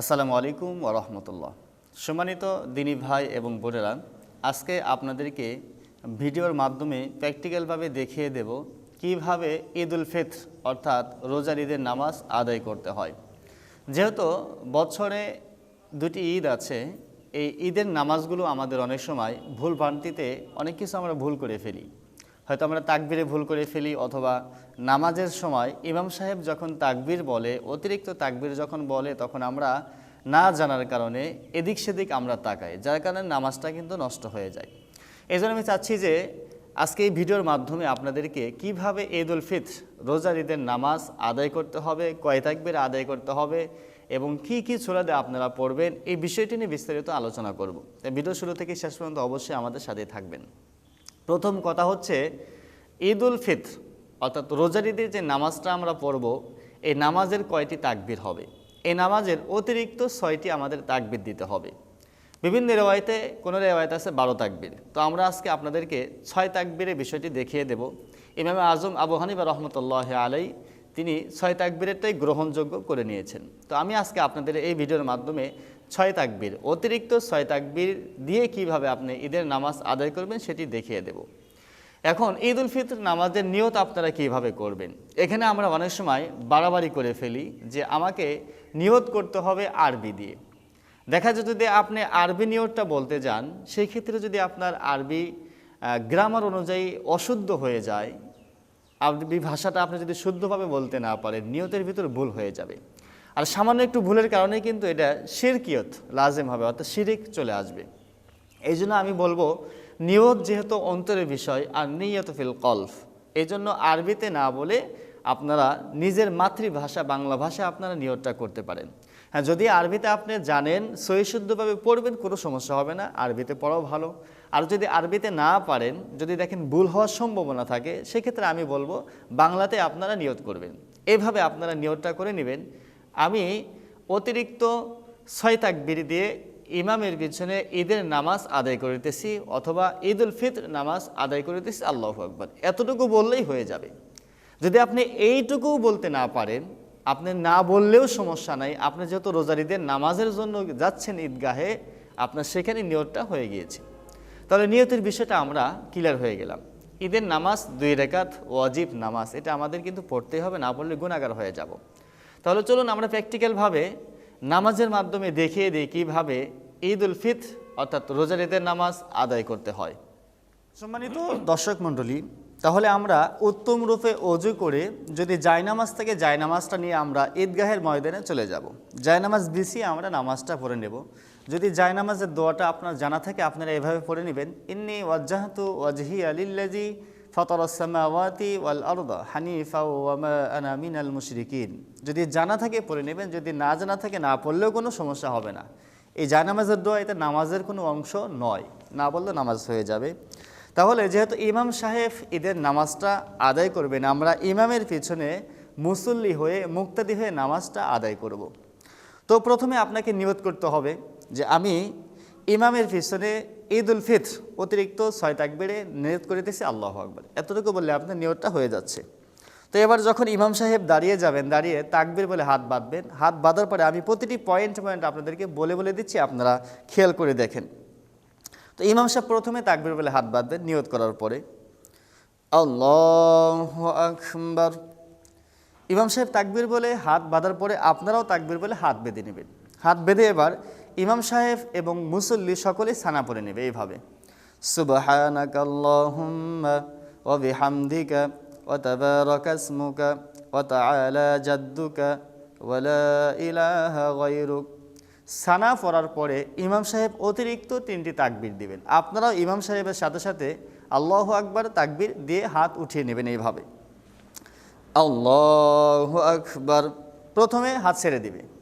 আসসালামু আলাইকুম ওরহমতুল্লাহ সম্মানিত দিনী ভাই এবং বোনেরা, আজকে আপনাদেরকে ভিডিওর মাধ্যমে প্র্যাকটিক্যালভাবে দেখিয়ে দেব কীভাবে ঈদ উল ফিত্র অর্থাৎ রোজার ঈদের নামাজ আদায় করতে হয়। যেহেতু বছরে দুটি ঈদ আছে, এই ঈদের নামাজগুলো আমাদের অনেক সময় ভুল ভ্রান্তিতে অনেক কিছু আমরা ভুল করে ফেলি। হয়তো আমরা তাকবিরে ভুল করে ফেলি অথবা নামাজের সময় ইমাম সাহেব যখন তাকবির বলে, অতিরিক্ত তাকবির যখন বলে, তখন আমরা না জানার কারণে এদিক সেদিক আমরা তাকাই, যার কারণে নামাজটা কিন্তু নষ্ট হয়ে যায়। এই আমি চাচ্ছি যে আজকে এই ভিডিওর মাধ্যমে আপনাদেরকে কীভাবে ঈদ উল ফিত্র, রোজার ঈদের নামাজ আদায় করতে হবে, কয় তাকবির আদায় করতে হবে এবং কি কি সুরাদে আপনারা পড়বেন, এই বিষয়টি নিয়ে বিস্তারিত আলোচনা করব। তাই ভিডিও শুরু থেকে শেষ পর্যন্ত অবশ্যই আমাদের সাথে থাকবেন। প্রথম কথা হচ্ছে ঈদ উল ফিত্র, অর্থাৎ রোজার ঈদের যে নামাজটা আমরা পড়ব, এই নামাজের কয়টি তাকবির হবে? এই নামাজের অতিরিক্ত ছয়টি আমাদের তাকবির দিতে হবে। বিভিন্ন রেওয়ায়তে, কোনো রেওয়ায়ত আছে বারো তাকবির। তো আমরা আজকে আপনাদেরকে ছয় তাকবিরের বিষয়টি দেখিয়ে দেব। ইমামে আজম আবু হানিবা রহমতুল্লাহ আলাই, তিনি ছয় তাকবীরেরটাই গ্রহণযোগ্য করে নিয়েছেন। তো আমি আজকে আপনাদের এই ভিডিওর মাধ্যমে ছয় তাকবির, অতিরিক্ত ছয় তাকবির দিয়ে কীভাবে আপনি ঈদের নামাজ আদায় করবেন সেটি দেখিয়ে দেব। এখন ঈদ উল ফিতর নামাজের নিয়ত আপনারা কীভাবে করবেন? এখানে আমরা অনেক সময় বাড়াবাড়ি করে ফেলি যে আমাকে নিয়ত করতে হবে আরবি দিয়ে। দেখা যায় যদি আপনি আরবি নিয়তটা বলতে যান সেই ক্ষেত্রে যদি আপনার আরবি গ্রামার অনুযায়ী অশুদ্ধ হয়ে যায়, আরবি ভাষাটা আপনি যদি শুদ্ধভাবে বলতে না পারেন, নিয়তের ভিতর ভুল হয়ে যাবে। আর সামান্য একটু ভুলের কারণে কিন্তু এটা শিরকিয়ত লাজেম হবে, অর্থাৎ শিরিক চলে আসবে। এই জন্য আমি বলব, নিয়ত যেহেতু অন্তরের বিষয় আর নিয়ত ফিল কলফ এই জন্য আরবিতে না বলে আপনারা নিজের মাতৃভাষা, বাংলা ভাষা আপনারা নিয়তটা করতে পারেন। হ্যাঁ যদি আরবিতে আপনি জানেন সহিশুদ্ধভাবে পড়বেন, কোনো সমস্যা হবে না, আরবিতে পড়াও ভালো। আর যদি আরবিতে না পারেন, যদি দেখেন ভুল হওয়ার সম্ভাবনা থাকে, সেক্ষেত্রে আমি বলব, বাংলাতে আপনারা নিয়ত করবেন। এভাবে আপনারা নিয়তটা করে নেবেন। আমি অতিরিক্ত ছয় তাকবির দিয়ে ইমামের পিছনে ঈদের নামাজ আদায় করিতেছি অথবা ঈদ উল ফিত্র নামাজ আদায় করিতেছি, আল্লাহ আকবর। এতটুকু বললেই হয়ে যাবে। যদি আপনি এইটুকু বলতে না পারেন, আপনি না বললেও সমস্যা নাই। আপনি যেহেতু রোজার ঈদের নামাজের জন্য যাচ্ছেন ঈদগাহে, আপনার সেখানে নিয়তটা হয়ে গিয়েছে। তাহলে নিয়তের বিষয়টা আমরা ক্লিয়ার হয়ে গেলাম। ঈদের নামাজ দুই রেখাত ওয়াজিব নামাজ, এটা আমাদের কিন্তু পড়তেই হবে, না পড়লে গুণাগার হয়ে যাব। তাহলে চলুন আমরা প্র্যাকটিক্যালভাবে নামাজের মাধ্যমে দেখিয়ে দিই কীভাবে ঈদ উল ফিত্র, অর্থাৎ রোজার ঈদের নামাজ আদায় করতে হয়। সম্মানিত দর্শক মণ্ডলী, তাহলে আমরা উত্তম রূপে অজু করে যদি জায়নামাজ থেকে জায়নামাজটা নিয়ে আমরা ঈদগাহের ময়দানে চলে যাব। জায়নামাজ বিছিয়ে আমরা নামাজটা পড়ে নেব। যদি জায়নামাজের দোয়াটা আপনার জানা থাকে, আপনারা এভাবে পড়ে নেবেন, ইন্নি ওয়াজ্জাহাতু ওয়াজহি আলিল্লাজি ওয়ামা মিনাল যদি জানা থাকে পড়ে নেবেন, যদি না জানা থাকে, না পড়লেও কোনো সমস্যা হবে না। এই জায়নামাজের দোয়া এটা নামাজের কোনো অংশ নয়। না বললে নামাজ হয়ে যাবে। তাহলে যেহেতু ইমাম সাহেব ঈদের নামাজটা আদায় করবেন, আমরা ইমামের পিছনে মুসল্লি হয়ে, মুক্তাদি হয়ে নামাজটা আদায় করব। তো প্রথমে আপনাকে নিয়ত করতে হবে যে আমি ইমামের পিছনে ঈদ উল ফিত্র অতিরিক্ত ছয় তাকবেড়ে নিয়ত করিতেছি আল্লাহ আকবর। এতটুকু বললে আপনার নিয়তটা হয়ে যাচ্ছে। তো এবার যখন ইমাম সাহেব দাঁড়িয়ে যাবেন, দাঁড়িয়ে তাকবির বলে হাত বাঁধবেন, হাত বাঁধার পরে আমি প্রতিটি পয়েন্ট পয়েন্ট আপনাদেরকে বলে বলে দিচ্ছি, আপনারা খেয়াল করে দেখেন। তো ইমাম সাহেব প্রথমে তাকবির বলে হাত বাঁধবেন নিয়ত করার পরে। আল্লাহ আকবর। ইমাম সাহেব তাকবির বলে হাত বাঁধার পরে আপনারাও তাকবির বলে হাত বেঁধে নেবেন। হাত বেঁধে এবার ইমাম সাহেব এবং মুসল্লি সকলেই সানা পড়ে নেবে এইভাবে। জাদ্দুকা সানা পড়ার পরে ইমাম সাহেব অতিরিক্ত তিনটি তাকবির দিবেন। আপনারাও ইমাম সাহেবের সাথে সাথে আল্লাহ আকবার তাকবির দিয়ে হাত উঠিয়ে নেবেন এইভাবে। আল্লাহ আকবার। প্রথমে হাত ছেড়ে দিবে।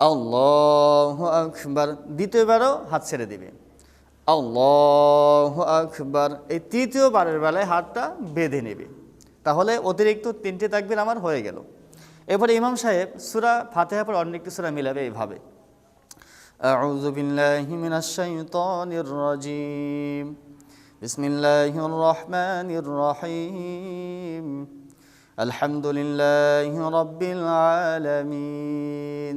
আল্লাহ আকবার দ্বিতীয়বারও হাত ছেড়ে দিবে আল্লাহ আকবার এই তৃতীয়বারের বেলায় হাতটা বেঁধে নেবে তাহলে অতিরিক্ত তিনটে তাকবির আমার হয়ে গেল এরপরে ইমাম সাহেব সুরা ফাতেহা পর অন্য একটি সুরা মিলাবে এইভাবে أعوذ بالله من الشيطان الرجيم بسم الله الرحمن الرحيم الحمد لله رب العالمين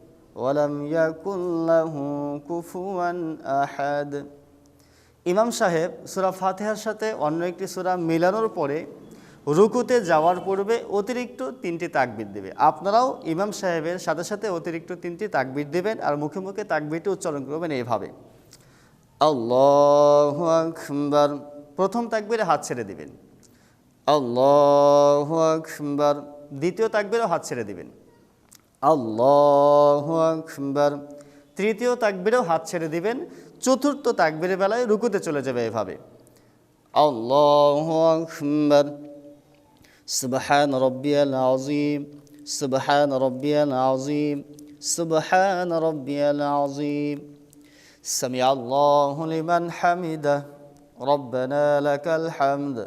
ওয়ালাম ইয়াকুল্লাহু কুফুয়ান আহাদ। ইমাম সাহেব সুরা ফাতেহার সাথে অন্য একটি সুরা মেলানোর পরে রুকুতে যাওয়ার পূর্বে অতিরিক্ত তিনটি তাকবির দেবে। আপনারাও ইমাম সাহেবের সাথে সাথে অতিরিক্ত তিনটি তাকবির দেবেন আর মুখে মুখে তাকবিরটি উচ্চারণ করবেন এইভাবে আল্লাহ আকবর। প্রথম তাকবিরে হাত ছেড়ে দিবেন। আল্লাহ আকবর। দ্বিতীয় তাকবিরও হাত ছেড়ে দিবেন। আল্লাহ আকবর তৃতীয় তাকবিরেও হাত ছেড়ে দিবেন চতুর্থ তাকবিরের বেলায় রুকুতে চলে যাবে এভাবে আল্লাহ আকবর সুবহান রব্বিয়াল আযীম সুবহান রব্বিয়াল আযীম সুবহান রব্বিয়াল আযীম سمع الله لمن حمده ربنا لك الحمد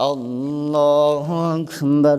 الله أكبر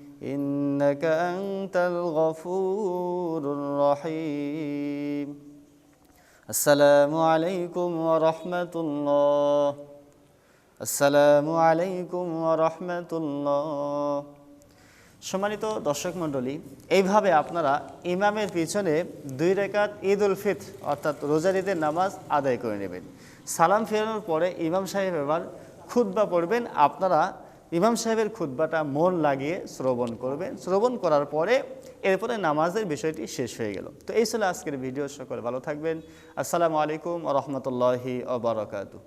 إنك أنت الغفور الرحيم السلام عليكم ورحمة الله আসসালামু আলাইকুম রহমতুল্লাহ সম্মানিত দর্শক মণ্ডলী এইভাবে আপনারা ইমামের পিছনে দুই রেখাত ঈদ উল ফিত্র অর্থাৎ রোজার ঈদের নামাজ আদায় করে নেবেন সালাম ফেরানোর পরে ইমাম সাহেব এবার খুতবা পড়বেন আপনারা ইমাম সাহেবের খুদ্বাটা মন লাগিয়ে শ্রবণ করবেন। শ্রবণ করার পরে এরপরে নামাজের বিষয়টি শেষ হয়ে গেল। তো এই ছিল আজকের ভিডিও। সকল ভালো থাকবেন। আসসালামু আলাইকুম রহমতুল্লাহি ওবরাকাতু